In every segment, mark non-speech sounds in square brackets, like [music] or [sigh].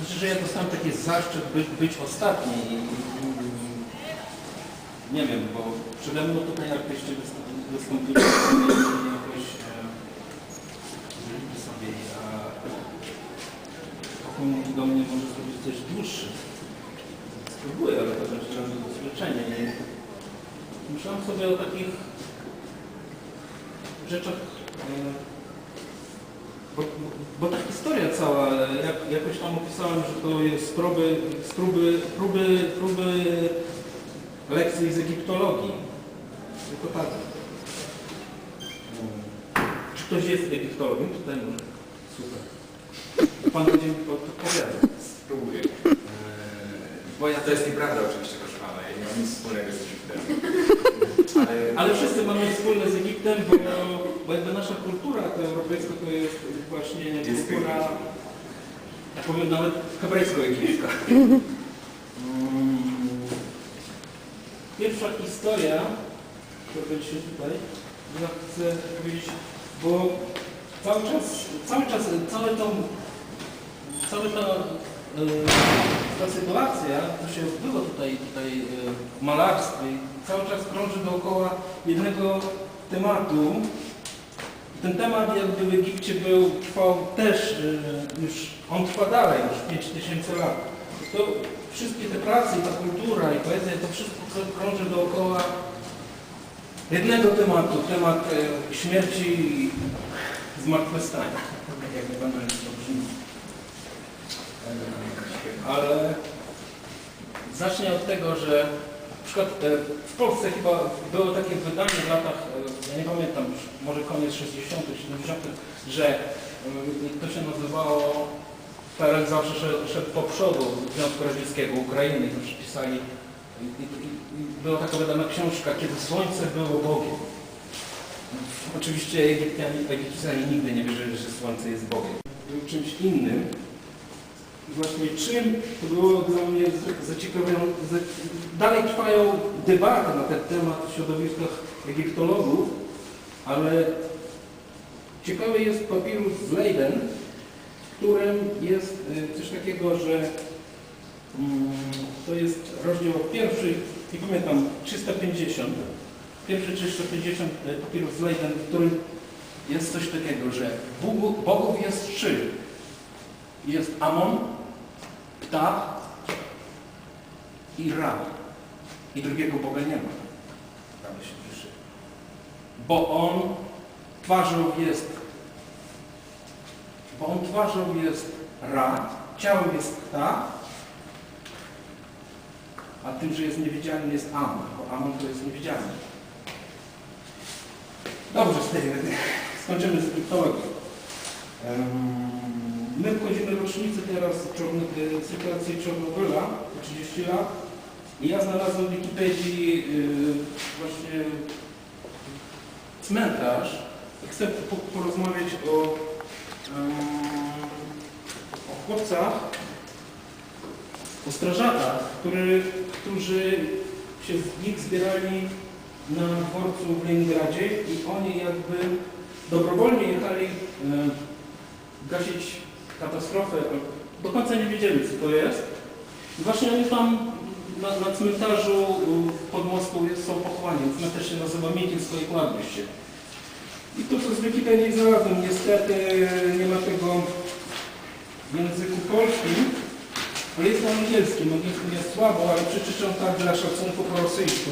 Znaczy, że ja dostałem taki zaszczyt by, być ostatni nie wiem, bo przede mną tutaj artyści wystąpili jakoś e, sobie, a pokój do mnie może zrobić coś dłuższy. Spróbuję, ale to będzie trzeba doświadczenie. Myślałem sobie o takich rzeczach, e, bo, bo ta historia cała, jak, jakoś tam opisałem, że to jest próby, próby, próby, próby lekcji z egiptologii. Tylko tak. Czy ktoś jest egiptologiem? Tutaj może. Super. Pan będzie mi podpowiadał. Spróbuję. Bo ja To jest nieprawda oczywiście, proszę pana. Ja nie mam nic wspólnego z Egiptem. Ale, Ale wszyscy mamy wspólne z Egiptem, bo, bo jakby nasza ta europejska to jest właśnie kultura, ja powiem nawet hebrajsko-egipska. [laughs] Mm, Pierwsza historia, która będzie tutaj, ja chcę powiedzieć, bo cały czas, cały czas, całe tą, cała ta, e, ta sytuacja, co się odbyło tutaj, tutaj e, w malarstwie, cały czas krąży dookoła jednego tematu. Ten temat jakby w Egipcie był, trwał też, e, już, on trwa dalej, już 5000 lat. To wszystkie te prace, i ta kultura, i poezja, to wszystko krąży dookoła jednego tematu, temat e, śmierci i zmartwychwstania. Jakby banalnie to brzmi. Ale zacznę od tego, że na przykład e, w Polsce chyba było takie wydanie w latach, ja nie pamiętam, może koniec 60., 70., że e, to się nazywało PRL zawsze szedł, szedł po przodu Związku Radzieckiego, Ukrainy i to przepisali. I, i, była taka wydana książka, kiedy słońce było Bogiem. Oczywiście Egipcjanie, nigdy nie wierzyli, że słońce jest Bogiem. Był czymś innym. Właśnie czym to było dla mnie za- zaciekawiające. za- Dalej trwają debaty na ten temat w środowiskach egiptologów, ale ciekawy jest papirus z Leiden, w którym jest y, coś takiego, że mm, to jest rozdział pierwszy, nie pamiętam, 350, pierwszy 350 y, papirus z Leiden, w którym jest coś takiego, że bogów jest trzy. Jest Amon, Ptah i Ra. I drugiego Boga nie ma. Tam się pisze. Bo on twarzą jest bo on twarzą jest Ra, ciałem jest Ptah, a tym, że jest niewidzialny jest Amon, bo Amon to jest niewidzialny. Dobrze, skończymy z egiptologią. Em, My wchodzimy w rocznicę teraz e, sytuacji Czarnobyla, 30 lat. I ja znalazłem w Wikipedii y, właśnie cmentarz. Chcę po, porozmawiać o, o chłopcach, o strażakach, który, którzy się z nich zbierali na dworcu w Leningradzie i oni jakby dobrowolnie jechali gasić katastrofę. Do końca nie wiedzieli, co to jest. I właśnie oni tam na, na cmentarzu y, pod Moskwą jest, są pochowani. Cmentarz się nazywa Mikielsko i kładbyście. I to, co z Wikipedii znalazłem, niestety nie ma tego w języku polskim, ale jest na angielskim. Angielskim jest słabo, ale przeczytam tak dla szacunku po rosyjsku.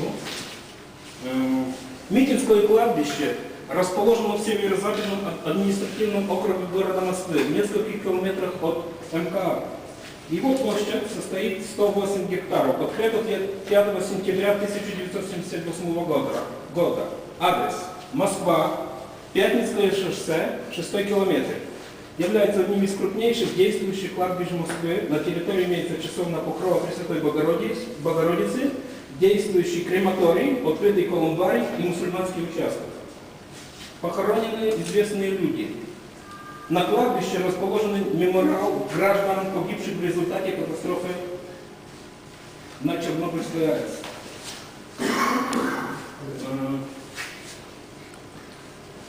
Митинское кладбище расположено в северо-западном административном округе города Москвы, в нескольких километрах от МКА. Его площадь состоит 108 гектаров. Открыто 5 сентября 1978 года. года. Адрес Москва, Пятницкое шоссе, 6 километр. Является одним из крупнейших действующих кладбищ Москвы. На территории имеется часовна Покрова Пресвятой Богородицы, Богородицы действующий крематорий, открытый колумбарий и мусульманский участок. Похоронены известные люди. Na kładbiście rozpołożony memoriał grażdan pogibszych w rezultacie katastrofy na Czernobylskiej AES. E,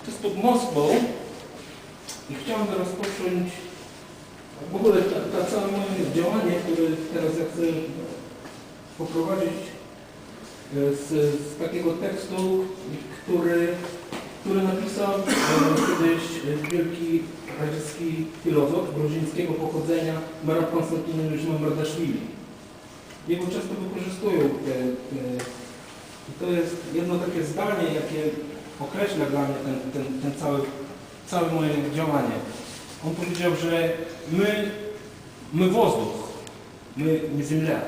to jest pod Moskwą i chciałem rozpocząć w ogóle to całe moje działanie, które teraz chcę poprowadzić e, z takiego tekstu, który który napisał kiedyś e, wielki radziecki filozof gruzińskiego pochodzenia Merab Konstantynowicz Mamardaszwili. Jego często wykorzystują te, te, to jest jedno takie zdanie, jakie określa dla mnie ten, ten, ten cały, całe moje działanie. On powiedział, że my, my wozdух, my nie ziemia,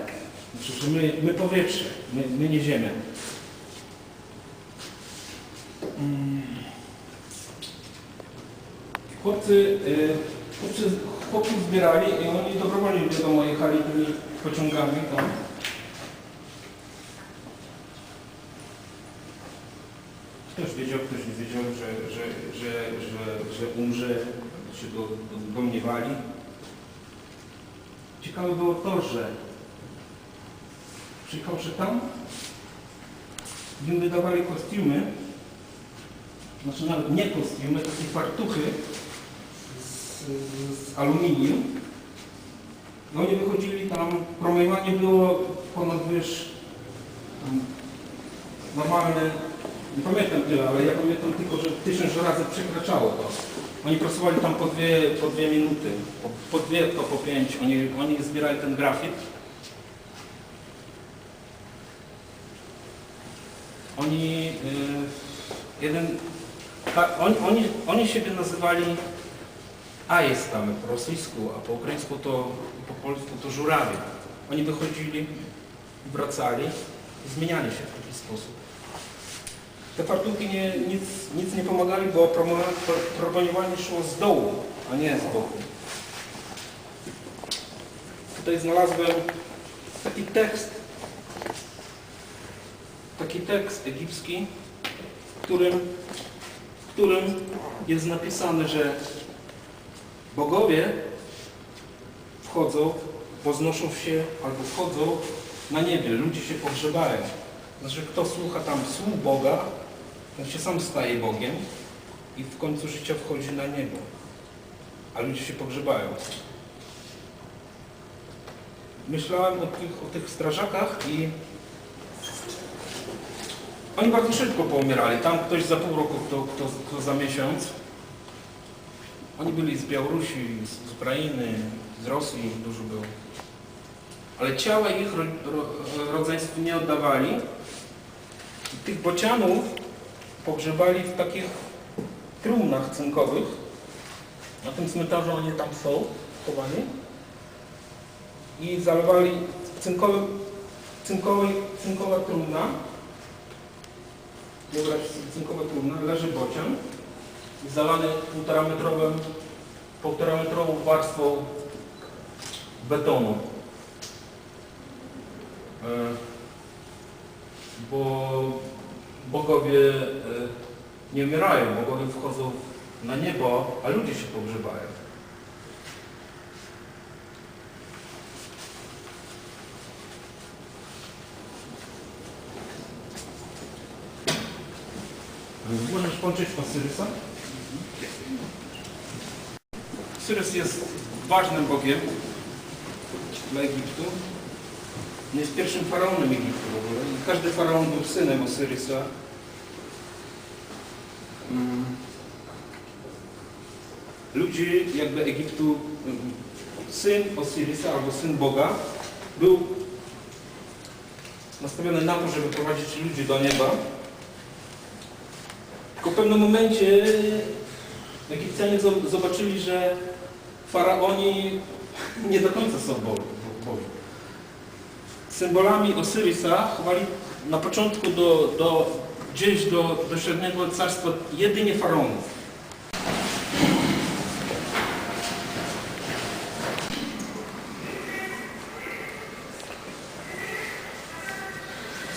znaczy, że my, my powietrze, my, my nie ziemia. Mm. Chłopcy, y, chłopcy, chłopcy zbierali i oni dobrowolnie wiadomo jechali tymi pociągami tam. Ktoś wiedział, ktoś nie wiedział, że, że, że, że, że umrze, się go domniewali. Ciekawe było to, że przyjechawszy tam, im wydawali kostiumy, znaczy nawet nie kostiumy, takie fartuchy z, z aluminium. I oni wychodzili tam, promieniowanie było ponad, tam normalne, nie pamiętam tyle, ale ja pamiętam tylko, że tysiąc razy przekraczało to. Oni pracowali tam po dwie, po dwie minuty, po, po dwie, to po pięć. Oni, oni zbierali ten grafit. Oni, y, jeden, ta, oni, oni, siebie nazywali a jest tam po rosyjsku, a po ukraińsku to, po polsku to żurawie. Oni wychodzili, wracali i zmieniali się w taki sposób. Te fartuchy nie, nic, nic nie pomagali, bo promo- pro- promowanie szło z dołu, a nie z boku. Tutaj znalazłem taki tekst, taki tekst egipski, w którym, w którym jest napisane, że bogowie wchodzą, poznoszą się albo wchodzą na niebie, ludzie się pogrzebają. Znaczy, kto słucha tam słów Boga, ten się sam staje Bogiem i w końcu życia wchodzi na niebo. A ludzie się pogrzebają. Myślałem o tych, o tych strażakach i oni bardzo szybko poumierali. Tam ktoś za pół roku, kto, kto, kto za miesiąc. Oni byli z Białorusi, z, Ukrainy, z Rosji, dużo było. Ale ciała ich ro, ro, nie oddawali. I tych bocianów pogrzebali w takich trumnach cynkowych. Na tym cmentarzu oni tam są chowani. I zalewali cynkowy, cynkowy, cynkowa trumna. Wyobraź sobie cynkowa trumna, leży bocian zalany półtora metrową warstwą betonu. E, Bo bogowie e, nie umierają, bogowie wchodzą na niebo, a ludzie się pogrzebają. Możesz włączyć Osyrysa? Osyrys jest ważnym bogiem dla Egiptu. On jest pierwszym faraonem Egiptu w ogóle. Każdy faraon był synem Osyrysa. Mm. Ludzi jakby Egiptu, mm, syn Osyrysa albo syn Boga był nastawiony na to, żeby prowadzić ludzi do nieba. Tylko w pewnym momencie Egipcjanie zo- zobaczyli, że faraoni nie do końca są Bo- Bo- Boży. Symbolami Osyrysa chowali na początku do, do, gdzieś do, do średniego carstwa jedynie faraonów.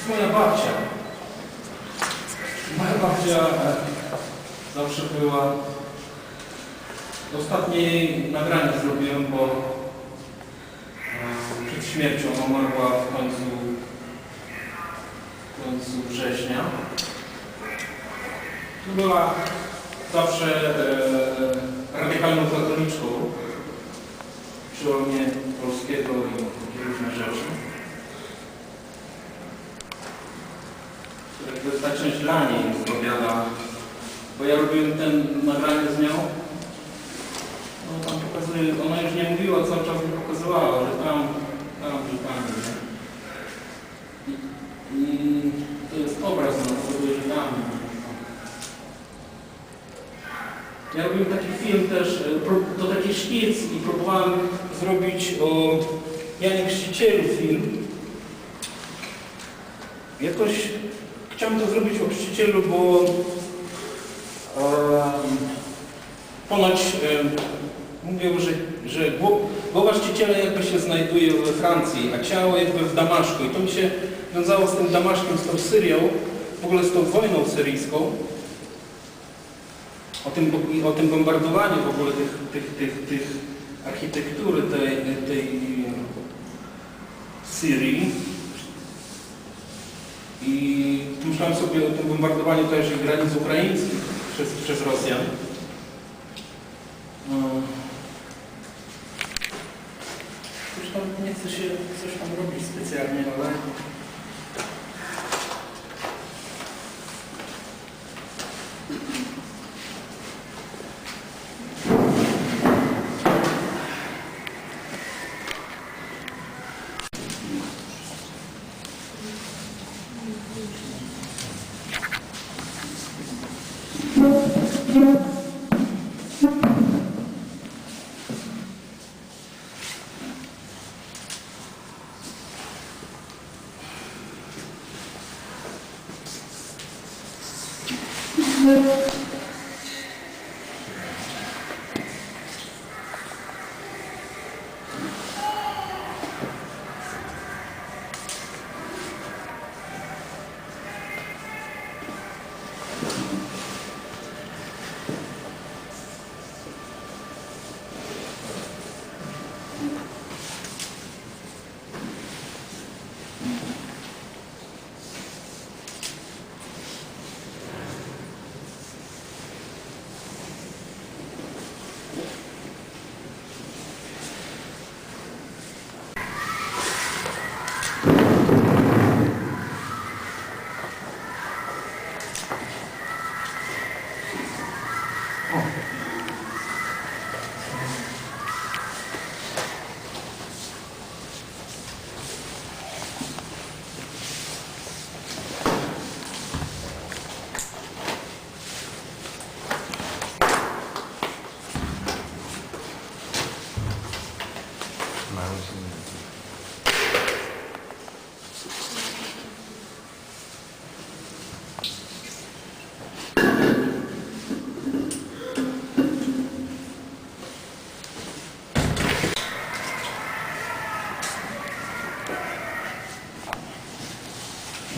To jest moja babcia. Moja babcia e, zawsze była. Ostatnie nagranie zrobiłem, bo e, przed śmiercią umarła w końcu, w końcu września. Była zawsze e, radykalną katoliczką. uczyła mnie polskiego i różne rzeczy. Jakby ta część dla niej opowiada, bo ja robiłem ten nagranie z nią. No tam pokazuje, ona już nie mówiła, cały czas mi pokazywała, że tam, tam, że tam. Nie? I, to jest obraz na sobie, że tam. Ja robiłem taki film też, e, to taki szkic i próbowałem zrobić o Janie Chrzcicielu film. Jakoś chciałem to zrobić o Chrzcicielu, bo ponoć mówią, że, że gło- głowa Chrzciciela jakby się znajduje we Francji, a ciało jakby w Damaszku. I to mi się wiązało z tym Damaszkiem, z tą Syrią, w ogóle z tą wojną syryjską o tym, o tym bombardowaniu w ogóle tych, tych, tych, tych architektury tej, tej Syrii. I myślałem sobie o tym bombardowaniu też granic ukraińskich przez, przez Rosjan. No. Już tam nie chce się coś tam robić specjalnie, ale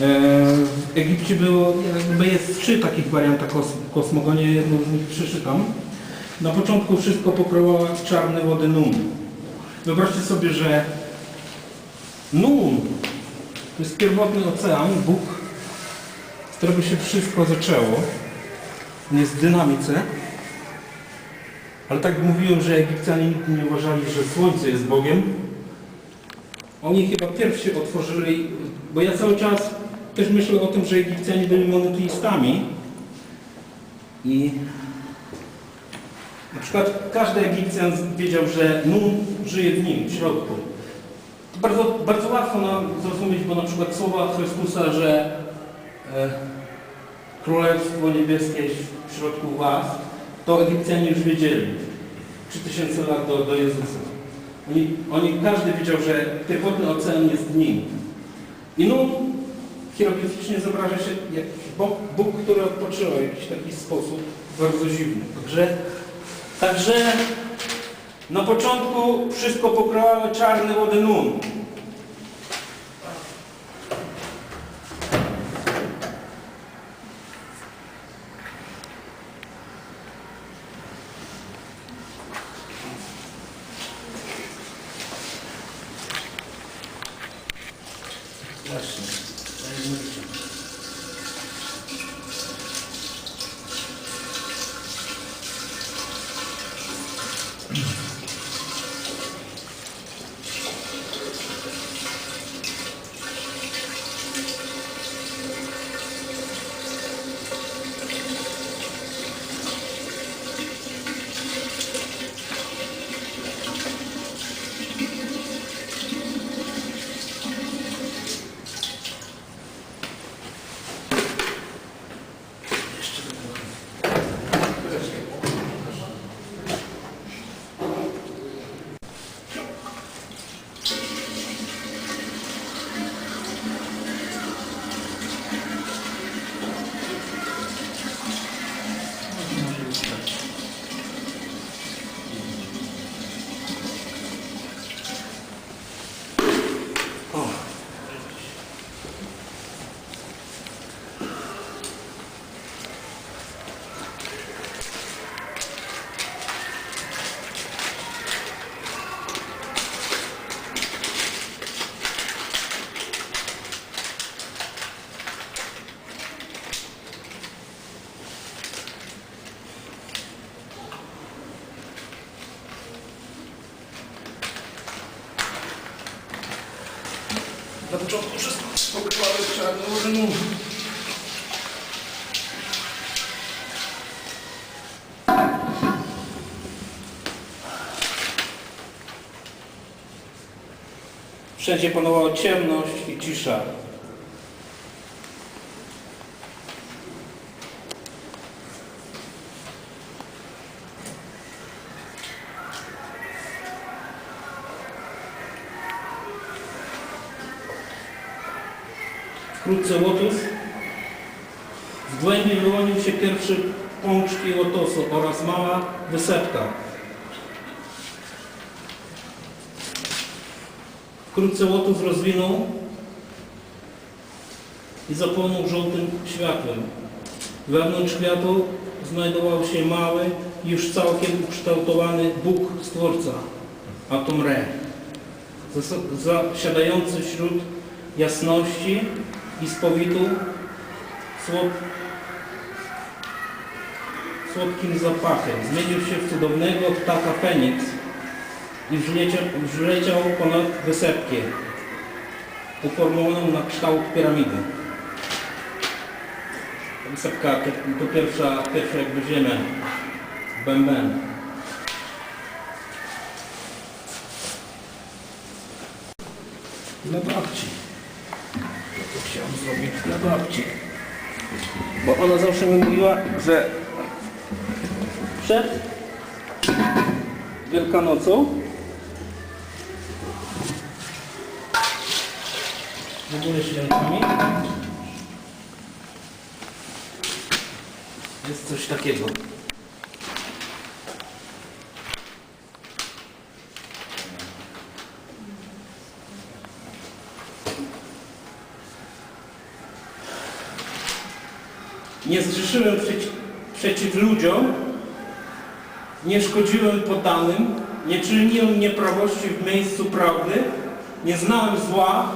W Egipcie było, jakby jest trzy takich wariantach kos kosmogonie, jedną z nich przeczytam. Na początku wszystko pokryła czarne wody Nun. Wyobraźcie sobie, że Nun to jest pierwotny ocean, Bóg, z którego się wszystko zaczęło. On jest w dynamice. Ale tak mówiłem, że Egipcjanie nie uważali, że Słońce jest Bogiem. Oni chyba pierwsi otworzyli, bo ja cały czas też myślę o tym, że Egipcjanie byli monoteistami i na przykład każdy Egipcjan wiedział, że Nun żyje w nim, w środku. To bardzo, bardzo łatwo nam zrozumieć, bo na przykład słowa Chrystusa, że e, Królestwo Niebieskie jest w środku was, to Egipcjanie już wiedzieli. 3000 lat do, do Jezusa. Oni, oni, każdy wiedział, że pierwotny ocean jest w nim. I Nun hieroglificznie zobraża się jak Bóg, Bóg, który odpoczywał w jakiś taki sposób bardzo dziwny. Także, także na początku wszystko pokrywały czarne wody Nun. Początku wszystko pokrywały czarną ryną. Wszędzie panowała ciemność i cisza. Wkrótce łotus. Z głębi wyłonił się pierwszy pączki łotosu oraz mała wysepka. Wkrótce łotus rozwinął i zapłonął żółtym światłem. Wewnątrz kwiatu znajdował się mały, już całkiem ukształtowany Bóg Stwórca, Atom Re, zas- zasiadający wśród jasności i spowitu słod... słodkim zapachem. Zmienił się w cudownego ptaka Feniks i wleciał, wleciał ponad wysepkę, uformowaną na kształt piramidy. Wysepka to, pierwsza, pierwsza jakby ziemia, bęben. Babci. To babci. Bo ona zawsze mi mówiła, że przed Wielkanocą w ogóle świętami jest coś takiego. Nie zgrzeszyłem przeci przeciw ludziom, nie szkodziłem poddanym, nie czyniłem nieprawości w miejscu prawdy, nie znałem zła,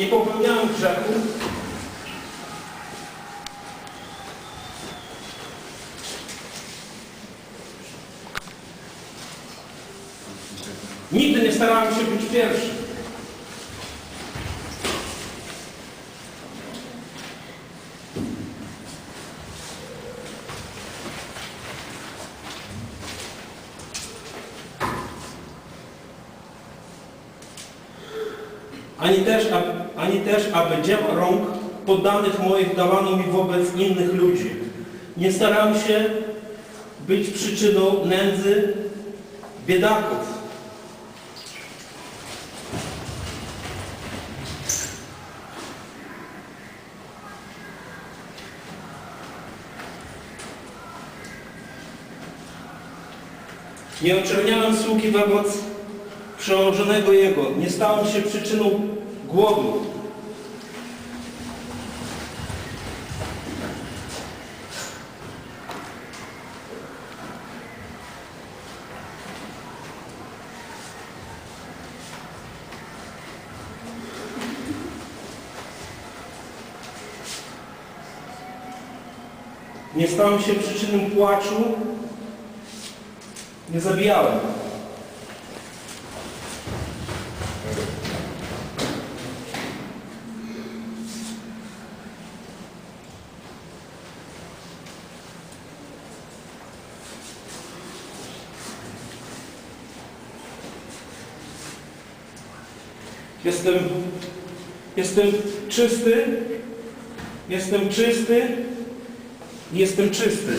nie popełniałem grzechu. Nigdy nie starałem się być pierwszy. Ani też, ani też aby dzieła rąk poddanych moich dawano mi wobec innych ludzi. Nie starałem się być przyczyną nędzy biedaków. Nie oczerniałem sługi wobec przełożonego Jego. Nie stałem się przyczyną głodu. Nie stałem się przyczyną płaczu. Nie zabijałem. Jestem, jestem czysty, jestem czysty, jestem czysty.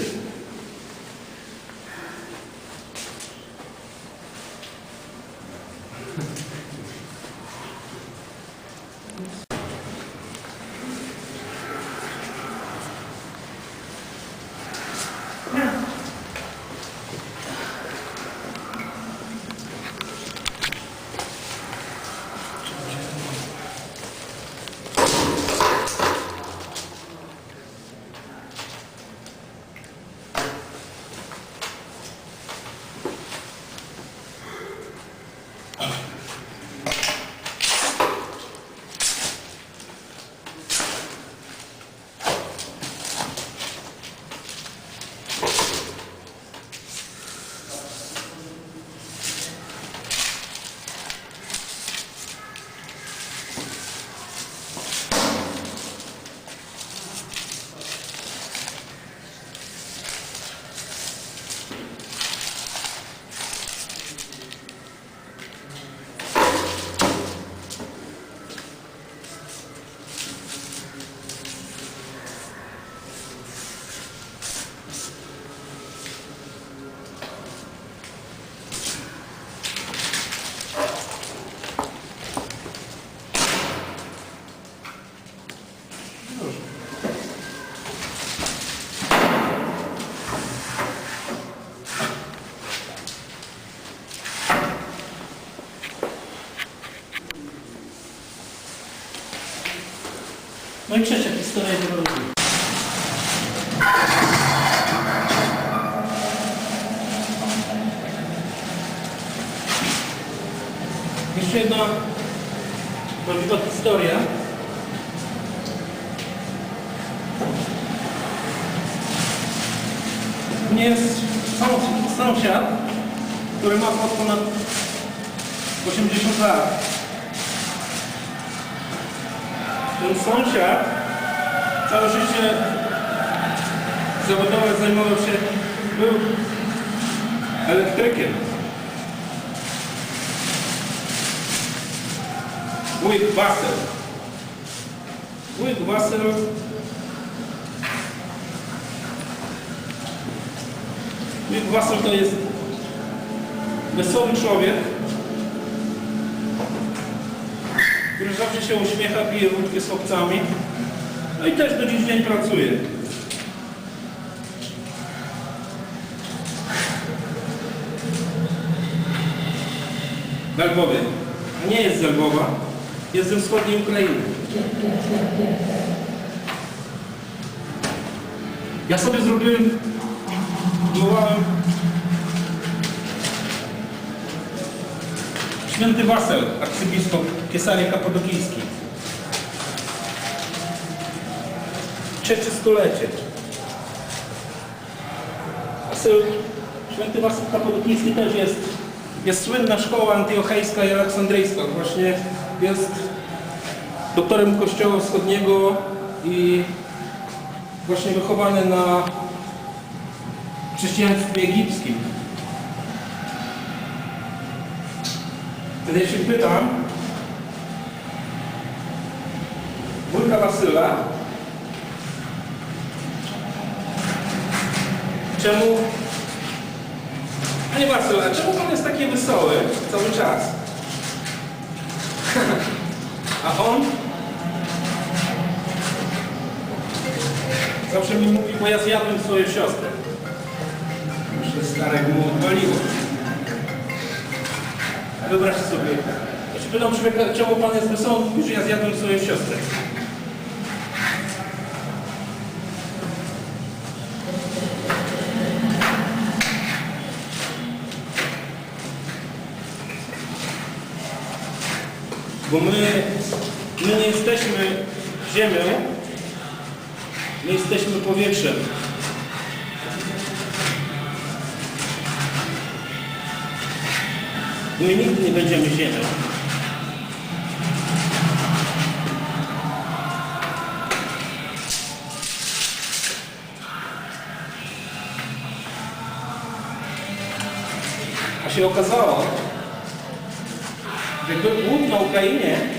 No i trzecia historia ewolucji. Jeszcze jedna prawdziwa historia. U mnie jest sąsiad, który ma ponad 80 lat. Ten sąsiad całe życie zawodowo zajmował się, był elektrykiem. Wujek Wasel. Wujek Wasel Wujek Wasel to jest wesoły człowiek, który zawsze się uśmiecha, pije wódkę z chłopcami. No i też do dziś dzień pracuje. We Lwowie. Nie jest z Lwowa, jest ze wschodniej Ukrainy. Ja sobie zrobiłem, budowałem Święty Wasel, arcybiskup Piesary Kapadokijski. Trzecie stulecie. Wasyl, Święty Wasyl Kapadokijski też jest, jest słynna szkoła antiochejska i aleksandryjska. Właśnie jest doktorem Kościoła Wschodniego i właśnie wychowany na chrześcijaństwie egipskim. Wtedy ja się pytam, wujka Wasyla, czemu, panie Wasyl, a czemu pan jest taki wesoły cały czas? [laughs] A on zawsze mi mówi, bo ja zjadłem swoją siostrę. Myślę, starego mu odwaliło. Wyobraźcie sobie, się pytam człowieka, czemu pan jest wesoły, mówi, że ja zjadłem swoją siostrę. Bo my, my nie jesteśmy ziemią, my jesteśmy powietrzem. My nigdy nie będziemy ziemią. A się okazało, że głód na Ukrainie,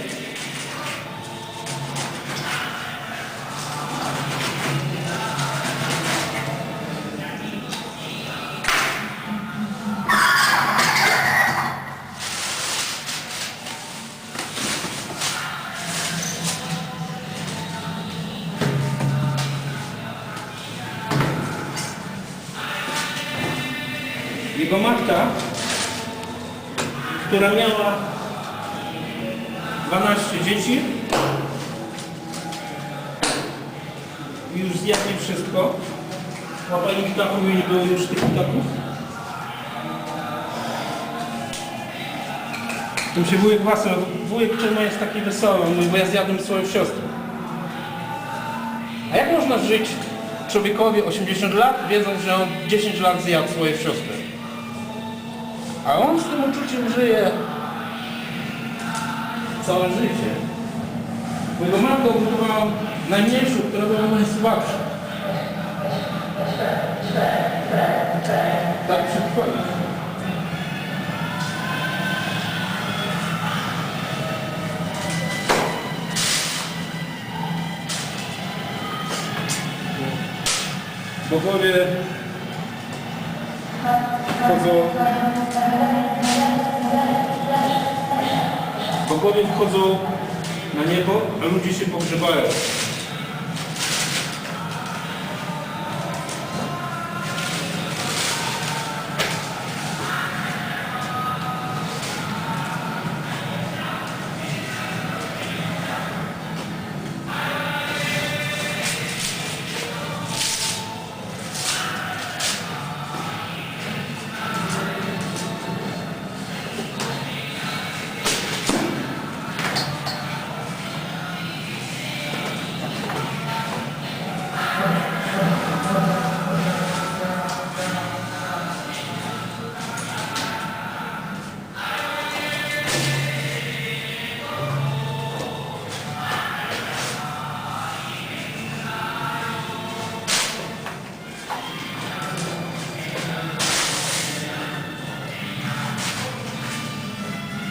która miała 12 dzieci i już zjadli wszystko. Łapali ptaków i nie było już tych ptaków. Tym się wujek Wasel, wujek czemu jest taki wesoły? Bo ja zjadłem swoją siostrę. A jak można żyć człowiekowi 80 lat, wiedząc, że on 10 lat zjadł swoją siostrę? A on z tym uczuciem żyje całe życie. Bo matka użytowała najmniejszą, która była najsłabsza. Tak przetrwali. Bogowie wchodzą Bogowie wchodzą na niebo, a ludzie się pogrzebają.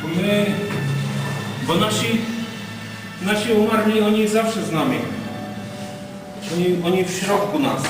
My, bo nasi, nasi umarli, oni zawsze z nami. Oni, oni w środku nas.